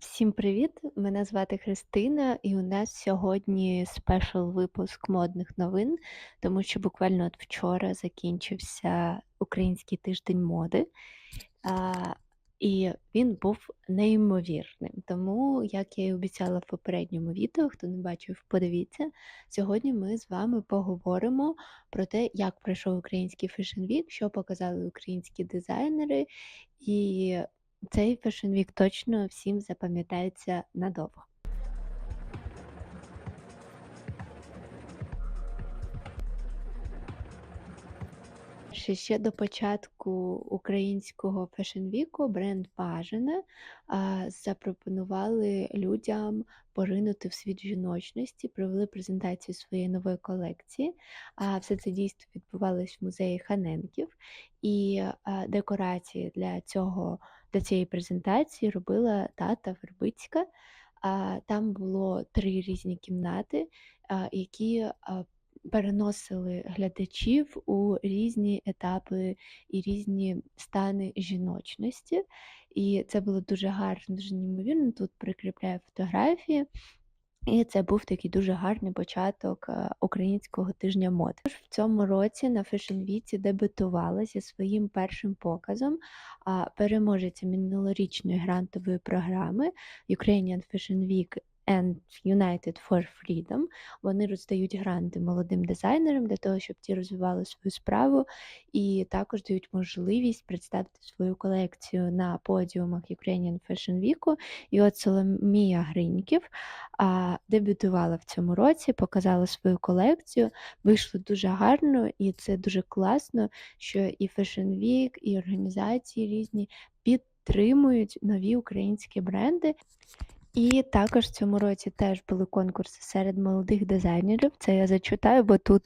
Всім привіт! Мене звати Христина, і у нас сьогодні спешл випуск модних новин, тому що буквально от вчора закінчився Український тиждень моди. А, і він був неймовірним. Тому, як я і обіцяла в попередньому відео, хто не бачив, подивіться. Сьогодні ми з вами поговоримо про те, як пройшов український Week, що показали українські дизайнери, і цей Week точно всім запам'ятається надовго. Ще до початку українського фешн-віку бренд Бажане запропонували людям поринути в світ жіночності, провели презентацію своєї нової колекції. А все це дійство відбувалось в музеї Ханенків, і декорації для цього для цієї презентації робила тата Вербицька. Там було три різні кімнати, які переносили глядачів у різні етапи і різні стани жіночності. І це було дуже гарно, дуже неймовірно. Тут прикріпляю фотографії. І це був такий дуже гарний початок е, українського тижня моди. В цьому році на Fashion Week дебютувала зі своїм першим показом переможеця минулорічної грантової програми Ukrainian Fashion Week and United for Freedom. Вони роздають гранти молодим дизайнерам для того, щоб ті розвивали свою справу, і також дають можливість представити свою колекцію на подіумах Ukrainian Fashion Week. І от Соломія Гриньків а, дебютувала в цьому році, показала свою колекцію. Вийшло дуже гарно, і це дуже класно, що і Fashion Week, і організації різні підтримують нові українські бренди. І також в цьому році теж були конкурси серед молодих дизайнерів. Це я зачитаю, бо тут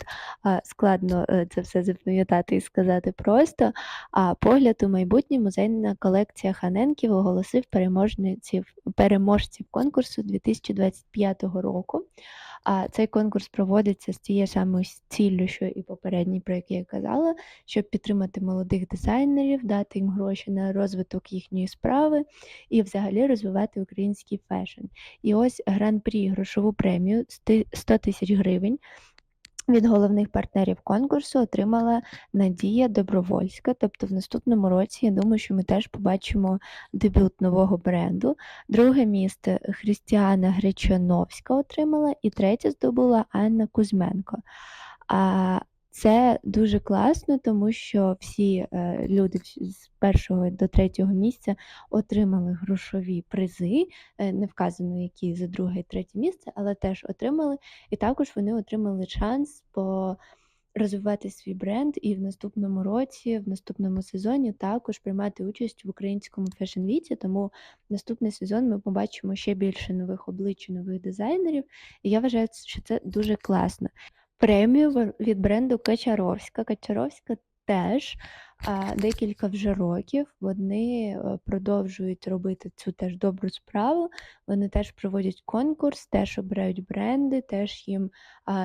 складно е, це все запам'ятати і сказати просто. А погляд у майбутнє музейна колекція Ханенків оголосив переможців переможців конкурсу 2025 року. А цей конкурс проводиться з тією самою ціллю, що і попередній, про який я казала, щоб підтримати молодих дизайнерів, дати їм гроші на розвиток їхньої справи і взагалі розвивати український фешн. І ось гран-прі грошову премію 100 тисяч гривень від головних партнерів конкурсу отримала Надія Добровольська. Тобто, в наступному році, я думаю, що ми теж побачимо дебют нового бренду. Друге місце Христіана Гречановська отримала, і третє здобула Анна Кузьменко. А це дуже класно, тому що всі е, люди з першого до третього місця отримали грошові призи, е, не вказано, які за друге і третє місце, але теж отримали. І також вони отримали шанс по розвивати свій бренд і в наступному році, в наступному сезоні також приймати участь в українському фешн-віці. Тому наступний сезон ми побачимо ще більше нових облич, нових дизайнерів. І я вважаю, що це дуже класно премію від бренду Качаровська. Качаровська теж декілька вже років вони е, продовжують робити цю теж добру справу. Вони теж проводять конкурс, теж обирають бренди, теж їм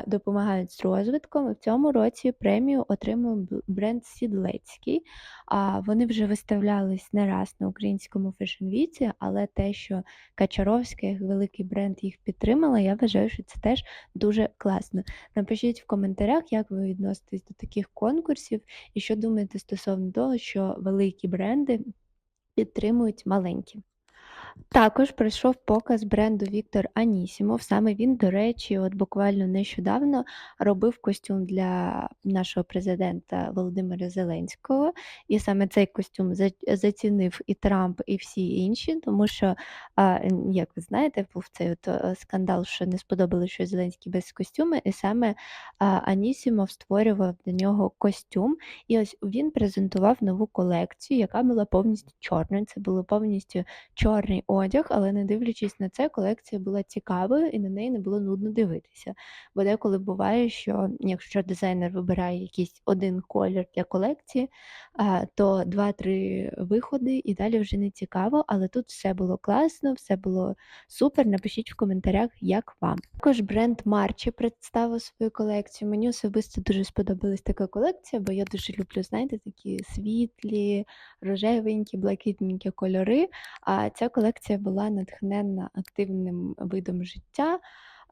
допомагають з розвитком. В цьому році премію отримав бренд Сідлецький. А вони вже виставлялись не раз на українському фешн-віці, але те, що Качаровська, великий бренд, їх підтримала, я вважаю, що це теж дуже класно. Напишіть в коментарях, як ви відноситесь до таких конкурсів і що думаєте стосовно того, що великі бренди підтримують маленькі. Також пройшов показ бренду Віктор Анісімов. Саме він, до речі, от буквально нещодавно робив костюм для нашого президента Володимира Зеленського, і саме цей костюм зацінив і Трамп, і всі інші, тому що, як ви знаєте, був цей от е, скандал, що не сподобалося, що Зеленський без костюми, і саме Анісімов створював для нього костюм. І ось він презентував нову колекцію, яка була повністю чорною. Це було повністю чорний одяг, але не дивлячись на це, колекція була цікавою і на неї не було нудно дивитися. Бо деколи буває, що якщо дизайнер вибирає якийсь один колір для колекції, то два-три виходи і далі вже не цікаво, але тут все було класно, все було супер. Напишіть в коментарях, як вам. Також бренд Марчі представив свою колекцію. Мені особисто дуже сподобалась така колекція, бо я дуже люблю, знаєте, такі світлі, рожевенькі, блакитненькі кольори. А ця колекція колекція була натхненна активним видом життя,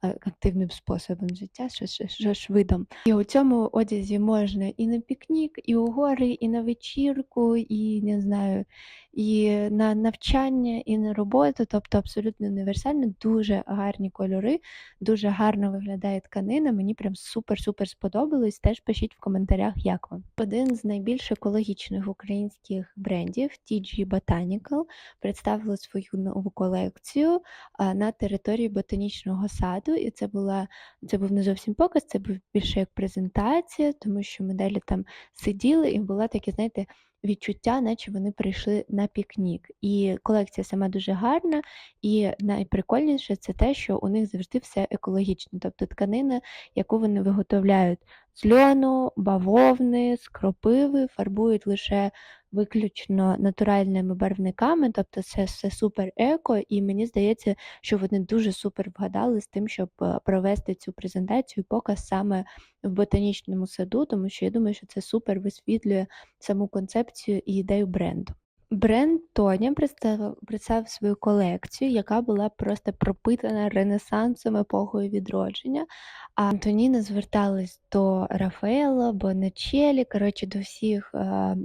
активним способом життя, що ж видом. І у цьому одязі можна і на пікнік, і у гори, і на вечірку, і не знаю, і на навчання, і на роботу, тобто абсолютно універсально, дуже гарні кольори, дуже гарно виглядає тканина. Мені прям супер-супер сподобалось. Теж пишіть в коментарях, як вам. Один з найбільш екологічних українських брендів TG Botanical представили свою нову колекцію на території ботанічного саду, і це була це був не зовсім показ, це був більше як презентація, тому що моделі там сиділи, і було таке, знаєте, відчуття, наче вони прийшли на пікнік. І колекція сама дуже гарна, і найприкольніше це те, що у них завжди все екологічно, тобто тканина, яку вони виготовляють з льону, бавовни, з кропиви, фарбують лише виключно натуральними барвниками, тобто це все супер еко, і мені здається, що вони дуже супер вгадали з тим, щоб е, провести цю презентацію, показ саме в ботанічному саду, тому що я думаю, що це супер висвітлює саму концепцію і ідею бренду. Бренд Тоня представив представив свою колекцію, яка була просто пропитана ренесансом, епохою відродження. А Антоніна зверталась до Рафаела, Бонечелі, коротше, до всіх е,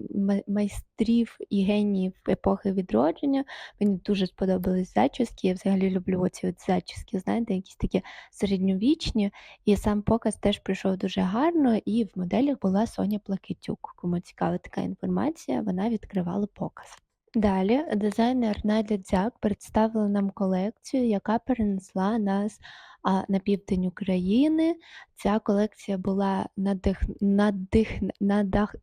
майстрів і геніїв епохи відродження. Мені дуже сподобались зачіски. Я взагалі люблю оці от зачіски, знаєте, якісь такі середньовічні. І сам показ теж пройшов дуже гарно, і в моделях була Соня Плакетюк. Кому цікава така інформація, вона відкривала показ. Далі дизайнер Надя Дзяк представила нам колекцію, яка перенесла нас а, на південь України. Ця колекція була надих, надих, надах,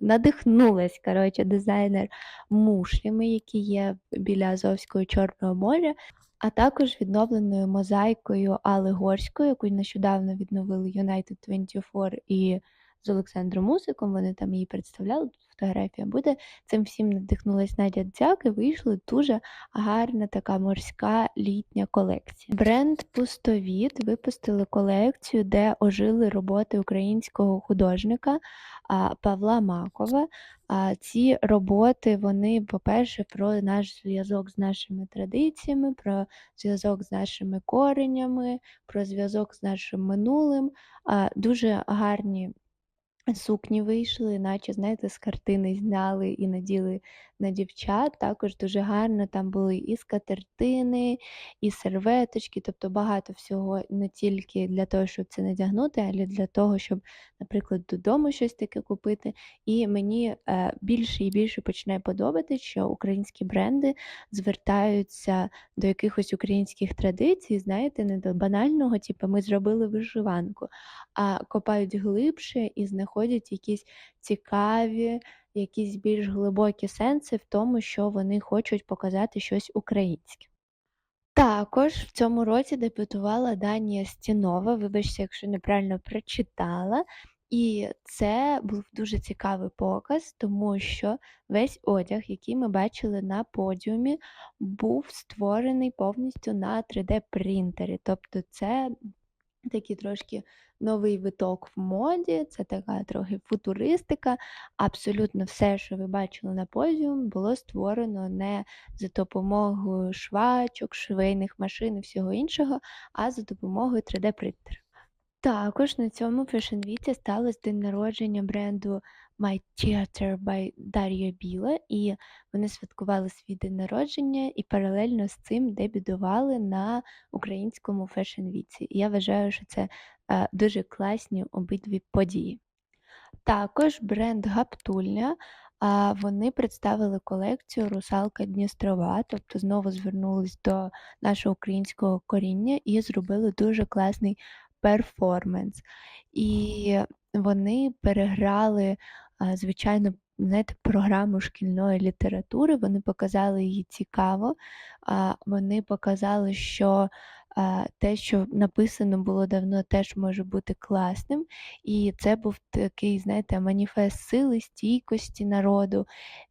надихнулась коротше, дизайнер мушлями, які є біля Азовського Чорного моря, а також відновленою мозаїкою Али Горської, яку нещодавно відновили United 24 і з Олександром Мусиком. Вони там її представляли фотографія буде. Цим всім надихнулась Надя Дзяк і вийшла дуже гарна така морська літня колекція. Бренд Пустовід випустили колекцію, де ожили роботи українського художника Павла Макова. А ці роботи, вони, по-перше, про наш зв'язок з нашими традиціями, про зв'язок з нашими коренями, про зв'язок з нашим минулим. Дуже гарні Сукні вийшли, наче, знаєте, з картини зняли і наділи на дівчат. Також дуже гарно там були і скатертини, і серветочки, тобто багато всього не тільки для того, щоб це надягнути, але для того, щоб, наприклад, додому щось таке купити. І мені е, більше і більше починає подобатися, що українські бренди звертаються до якихось українських традицій, знаєте, не до банального, типу ми зробили вишиванку, а копають глибше і знаходять якісь цікаві якісь більш глибокі сенси в тому, що вони хочуть показати щось українське. Також в цьому році дебютувала Данія Стінова, вибачте, якщо неправильно прочитала. І це був дуже цікавий показ, тому що весь одяг, який ми бачили на подіумі, був створений повністю на 3D-принтері. Тобто це такий трошки новий виток в моді, це така трохи футуристика. Абсолютно все, що ви бачили на подіум, було створено не за допомогою швачок, швейних машин і всього іншого, а за допомогою 3D-принтера. Також на цьому фешн-віці сталося день народження бренду My Theater by Дар'я Біла, і вони святкували свій день народження і паралельно з цим дебютували на українському фешн-віці. я вважаю, що це е, дуже класні обидві події. Також бренд Гаптульня. А вони представили колекцію Русалка Дністрова, тобто знову звернулись до нашого українського коріння і зробили дуже класний перформанс. І вони переграли, звичайно, знаєте, програму шкільної літератури, вони показали її цікаво, вони показали, що те, що написано було давно, теж може бути класним. І це був такий, знаєте, маніфест сили, стійкості народу.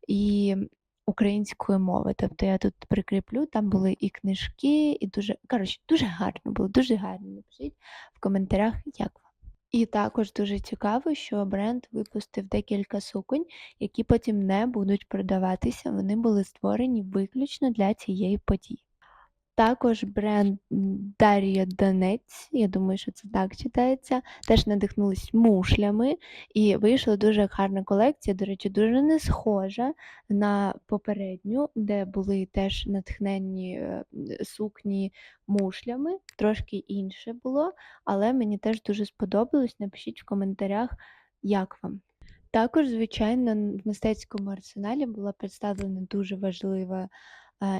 І української мови. Тобто я тут прикріплю, там були і книжки, і дуже коротше, дуже гарно було, дуже гарно. Напишіть в коментарях, як вам. І також дуже цікаво, що бренд випустив декілька суконь, які потім не будуть продаватися. Вони були створені виключно для цієї події. Також бренд Дар'я Донець, я думаю, що це так читається, теж надихнулись мушлями, і вийшла дуже гарна колекція. До речі, дуже не схожа на попередню, де були теж натхненні е, сукні мушлями. Трошки інше було, але мені теж дуже сподобалось. Напишіть в коментарях, як вам. Також, звичайно, в мистецькому арсеналі була представлена дуже важлива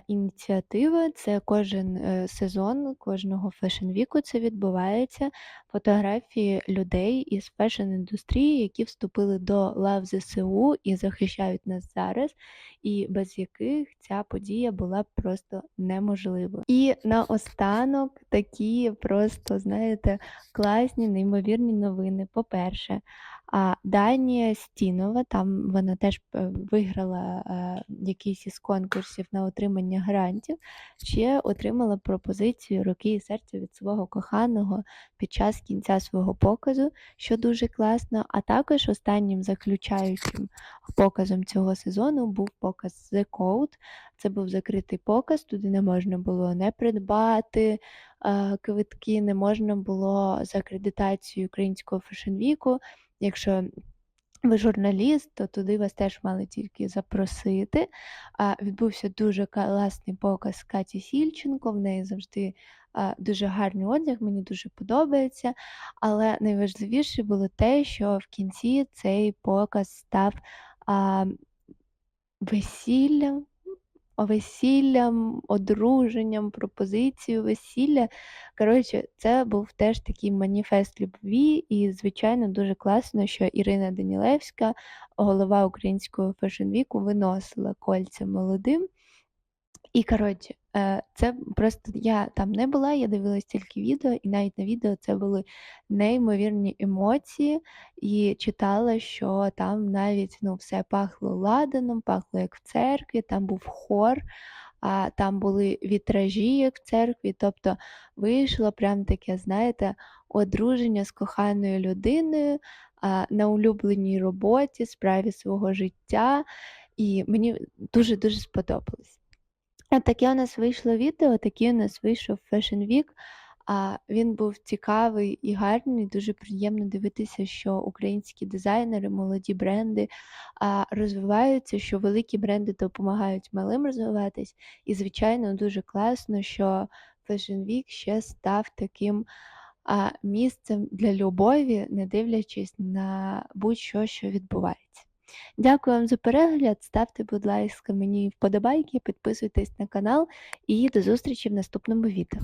ініціатива. Це кожен е, сезон, кожного фешн-віку це відбувається. Фотографії людей із фешн-індустрії, які вступили до лав ЗСУ і захищають нас зараз, і без яких ця подія була б просто неможливою. І наостанок такі просто, знаєте, класні, неймовірні новини. По-перше, а Данія Стінова, там вона теж е, виграла е, якийсь із конкурсів на отримання грантів, ще отримала пропозицію руки і серця від свого коханого під час кінця свого показу, що дуже класно. А також останнім заключаючим показом цього сезону був показ The Code. Це був закритий показ, туди не можна було не придбати е, квитки, не можна було за акредитацією українського фешн-віку Якщо ви журналіст, то туди вас теж мали тільки запросити. А, Відбувся дуже класний показ Каті Сільченко, в неї завжди а, дуже гарний одяг, мені дуже подобається. Але найважливіше було те, що в кінці цей показ став а, весіллям весіллям, одруженням, пропозицією весілля. Коротше, це був теж такий маніфест любві, і, звичайно, дуже класно, що Ірина Данілевська, голова українського фешн-віку, виносила кольця молодим. І коротше, е, це просто я там не була, я дивилась тільки відео, і навіть на відео це були неймовірні емоції, і читала, що там навіть ну, все пахло ладаном, пахло як в церкві, там був хор, а там були вітражі, як в церкві. Тобто вийшло прям таке, знаєте, одруження з коханою людиною на улюбленій роботі, справі свого життя. І мені дуже-дуже сподобалось. Таке у нас вийшло відео, такий у нас вийшов Fashion Week. А він був цікавий і гарний. Дуже приємно дивитися, що українські дизайнери, молоді бренди розвиваються, що великі бренди допомагають малим розвиватись. І, звичайно, дуже класно, що Fashion Week ще став таким місцем для любові, не дивлячись на будь-що, що відбувається. Дякую вам за перегляд. Ставте, будь ласка, мені вподобайки, підписуйтесь на канал і до зустрічі в наступному відео.